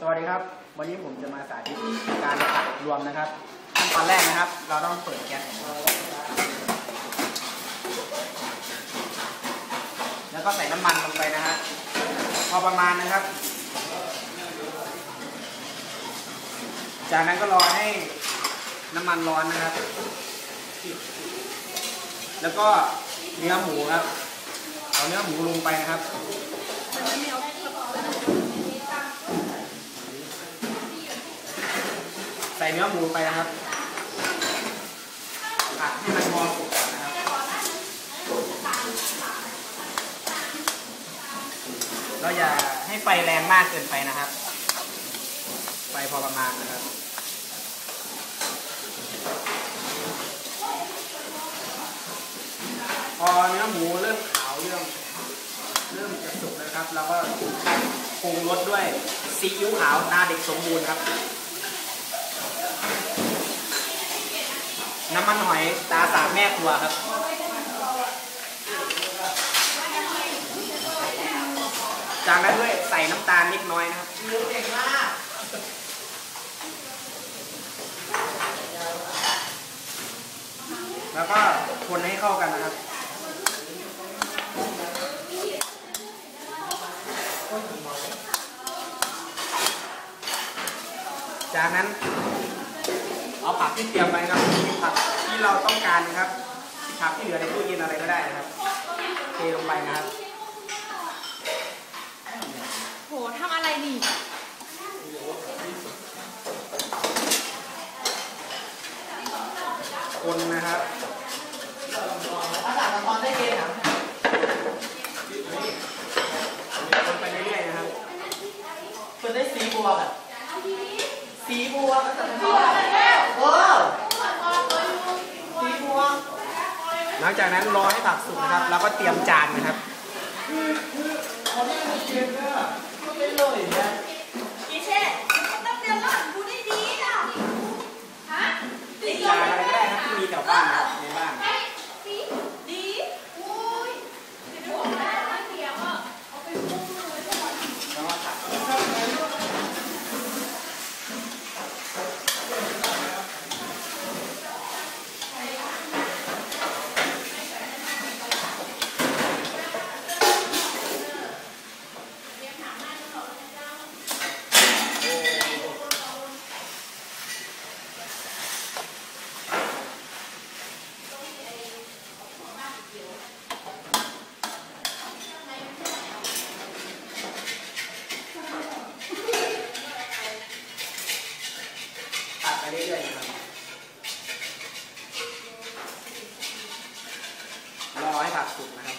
สวัสดีครับ วันนี้ผมจะมาสาธิตการผัดรวมนะครับขั้นตอนแรกนะครับ เราต้องเปิดแก๊สแล้วก็ใส่น้ำมันลงไปนะฮะพอประมาณนะครับ จากนั้นก็รอให้น้ำมันร้อนนะครับ แล้วก็เนื้อหมูครับ เอาเนื้อหมูลงไปนะครับ ใส่ เนื้อหมูไปนะครับผัดให้มันพอสุกก่อนนะครับ เราอย่าให้ไฟแรงมากเกินไปนะครับ ไฟพอประมาณนะครับพอเนื้อหมูเริ่มขาวเริ่มเริ่มจะสุกแล้วครับเราก็ปรุงรสด้วยซีอิ๊วขาวตาเด็กสมบูรณ์ครับ น้ำมันหอยตาสามแม่ครัวครับจากนั้นด้วยใส่น้ำตาลนิดน้อยนะครับแล้วก็คนให้เข้ากันนะครับจากนั้น ผักที่เตรียมไว้นะครับผักที่เราต้องการนะครับผักที่เหลือในตู้เย็นอะไรก็ได้นะครับเทลงไปนะครับโหทำอะไรนี่คนนะครับอากาศตอนได้เย็นอะคนไปเรื่อยๆนะครับคุณได้สีบัวแบบสีบัวก็จะเป็นเขา หลังจากนั้นรอให้ผักสุกนะครับ แล้วก็เตรียมจานนะครับคือเขาไม่เตรียมเลก็เป็เลยนะ ให้ผักสุกนะครับ